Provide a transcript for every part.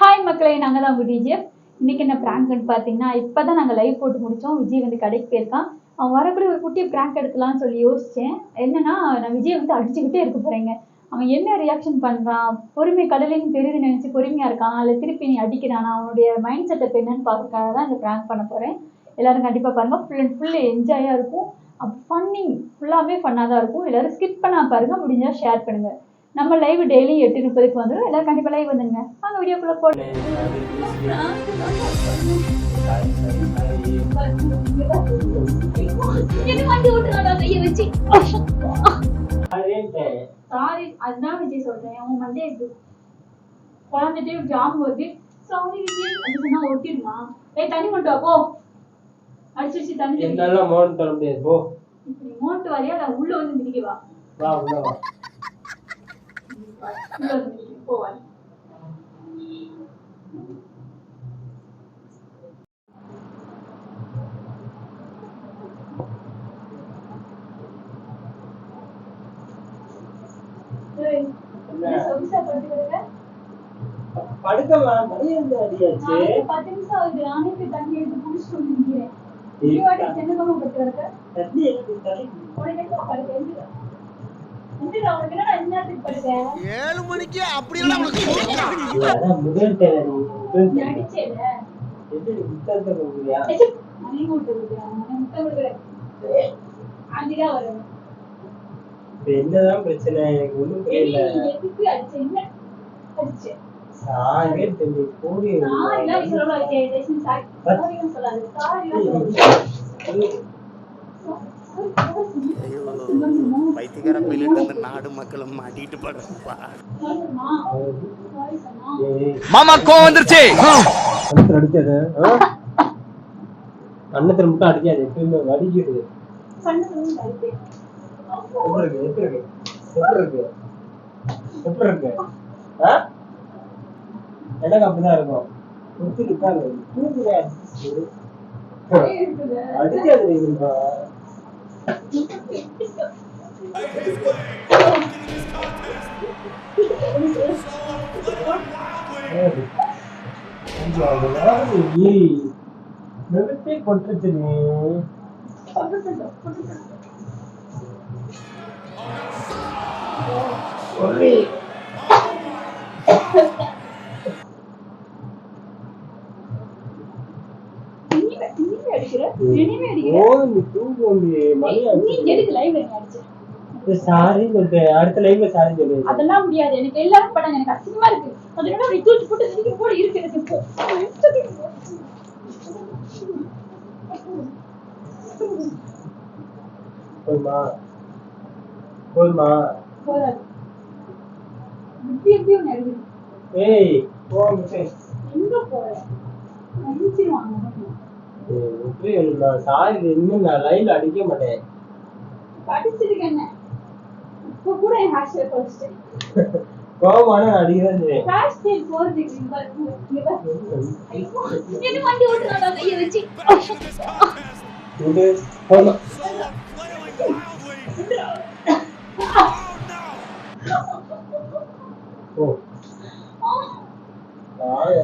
Hi மக்களை நாங்கள் தான் விஜய் இன்னைக்கு என்ன ப்ராங்க்னு பார்த்தீங்கன்னா இப்போ தான் நாங்கள் லைவ் போட்டு முடித்தோம் விஜய் வந்து கடைக்கு போயிருக்கான். அவன் வரக்கூடிய ஒரு குட்டி ப்ராங்க் எடுக்கலாம்னு சொல்லி யோசித்தேன் என்னன்னா நான் விஜய் வந்து அடிச்சுக்கிட்டே இருக்க போகிறேங்க அவன் என்ன ரியாக்ஷன் பண்ணுறான் பொறுமை கடலின்னு தெரியுது நினச்சி பொறுமையாக இருக்கான்? இல்லை திருப்பி நீ அடிக்கிறானா? அவனுடைய மைண்ட் செட்டப் என்னன்னு பார்க்கறதுக்காக தான் இந்த ப்ராங்க் பண்ண போகிறேன் எல்லோரும் கண்டிப்பாக பாருங்கள் ஃபுல் அண்ட் ஃபுல் என்ஜாயாக இருக்கும். அப்போ ஃபன்னிங் ஃபுல்லாகவே ஃபன்னாக தான் இருக்கும். எல்லாரும் ஸ்கிப் பண்ணால் பாருங்கள் முடிஞ்சால் ஷேர் பண்ணுங்கள் நம்ம லைவ் டெய்லி எட்டு முப்பதுக்கு வந்துடும் எல்லாரும் கண்டிப்பாக லைவ் வந்துங்க வாங்க வீடியோக்குள்ளே போட்டு சாரி அதுதான் விஜய் சொல்றேன். உன் மண்டே குழந்தைட்டே ஜாம் வருது சாரி விஜய் அது சொன்னா ஒட்டிடுமா ஏய் தண்ணி கொண்டு வா போ. அடிச்சு வச்சு தண்ணி தர முடியாது போ. இப்படி வரையா? நான் உள்ள வந்து மிதிக்க வா வா உள்ள வா. உள்ள வந்து மிதிக்க போ படுக்கமா மணி இருந்து அடியாச்சு பத்து நிமிஷம் ஆகுது நானே போய். தண்ணி எடுத்து குடிச்சிட்டு வந்து நிக்கிறேன் தண்ணி எனக்கு உனக்கு என்ன படுக்க எந்திரா உனக்கு என்ன என்னத்துக்கு படுக்க ஏழு மணிக்கு அப்படி எல்லாம் என்னதான் பிரச்சனை? எனக்கு ஒண்ணும் புரியல. சாரே. கூடி சாரி பைத்தியக்கார பையிலிட்டு அந்த நாடு மக்களும் மாட்டிட்டு படுறப்பா மாமா கோவம் வந்துருச்சு. அடிக்காத. ஆ? அண்ணத்துல மட்டும் அடிக்காது. எப்பயுமே வடிக்கிறது எப்படி இருக்கு எப்படி இருக்கு நீங்கப்பா நிறுத்தி கொட்டுச்சு நீ சொல்லி நீ தூங்கு வந்து மணி ஆச்சு சாரி அடுத்த லைவ்ல சாரி சொல்லு அதெல்லாம் முடியாது. எனக்கு எல்லாரும் படம் எனக்கு அசிங்கமா இருக்கு. அதனால அப்படி தூக்கி போட்டு தூக்கி போட இருக்கு எனக்கு இப்போ. போதுமா? போதுமா? போதாது. எப்படி ஏய் போ எங்க போற? மன்னிச்சிருவாங்க சாரி இனிமேல் நான் லைவ்ல அடிக்க மாட்டேன். படிச்சிருக்கேன் இப்போ கூட என் கோபமான போறதுக்கு வண்டி கையை வச்சு? இது ஓ. நான்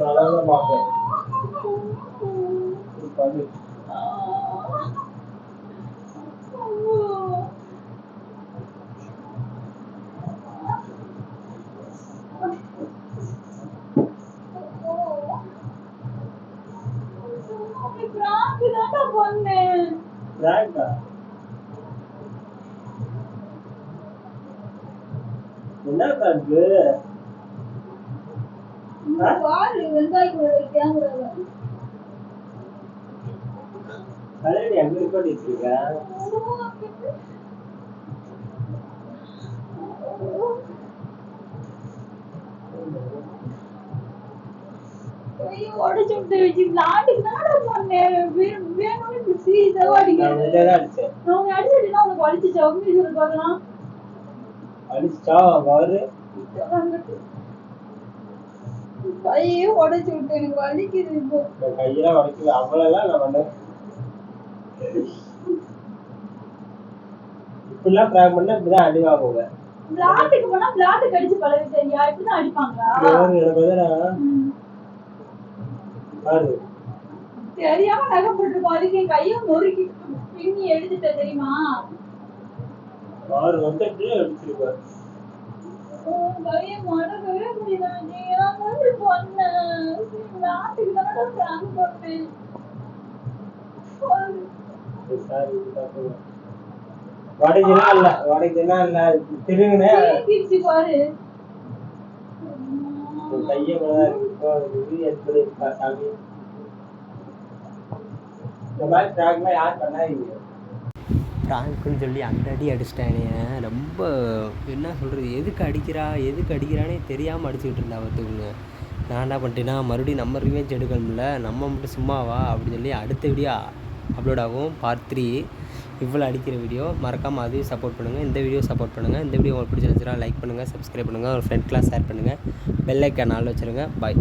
பார்ப்பேன் இது பண்ணு. Prank ஆ? என்ன prank? கல்யாணி அங்க record வச்சிருக்க? நான் வெளில தான் அடிச்சேன். அடிச்சுட்டா அவரு கையே உடைச்சு விட்டு எனக்கு வலிக்குது இப்போ. என் கையெல்லாம் வலிக்குது அவ்வளவுதான் நான் பண்ணேன். இப்படிலாம் பண்ணா இப்படிதான் அடி வாங்குவேன். விளாட்டுக்கு போனா விளாட்டுக்கு அடிச்சு பழகிட்டேன் இப்படிதான் அடிப்பாங்களா எனக்கு வந்து நான் ம். பாரு தெரியாம நகை போட்டிருக்கோம் அதுக்கு என் கையை நொறுக்கி பின்னி எடுத்துட்டேன் தெரியுமா? ஆறு வந்துட்டு அடிச்சிருப்பாரு உன் கையை மடக்கவே முடியல. நீ ஏன் மாதிரி சொன்னேன் நாட்டுக்கு தானே பிராங்க் பண்ணேன் இல்ல வடைக்கெல்லாம் இல்ல திருகுனே? பாரு. உன் சாமி இந்த மாதிரி யார் பண்ணாதீங்க சொல்லி அந்த அடி அடிச்சிட்டானே. ரொம்ப என்ன சொல்கிறது எதுக்கு அடிக்கிறா எதுக்கு அடிக்கிறானே தெரியாமல் அடிச்சுக்கிட்டு இருந்தா பார்த்துக்குங்க. நான் என்ன பண்ணிட்டேன்னா மறுபடியும் நம்ம ரிவேஞ்ச் எடுக்கணும்ல நம்ம மட்டும் சும்மாவா? அப்படின்னு சொல்லி அடுத்த வீடியோ அப்லோட் ஆகும் பார்ட் த்ரீ இவ்வளோ அடிக்கிற வீடியோ மறக்காமல் அதையும் சப்போர்ட் பண்ணுங்கள் இந்த வீடியோ சப்போர்ட் பண்ணுங்கள் இந்த வீடியோ உங்களுக்கு பிடிச்சிருந்துச்சுன்னா லைக் பண்ணுங்கள் சப்ஸ்கிரைப் பண்ணுங்கள் ஒரு ஃப்ரெண்ட்க்கெலாம் ஷேர் பண்ணுங்கள் பெல்லைக்கான் ஆள் வச்சுருங்க. பாய்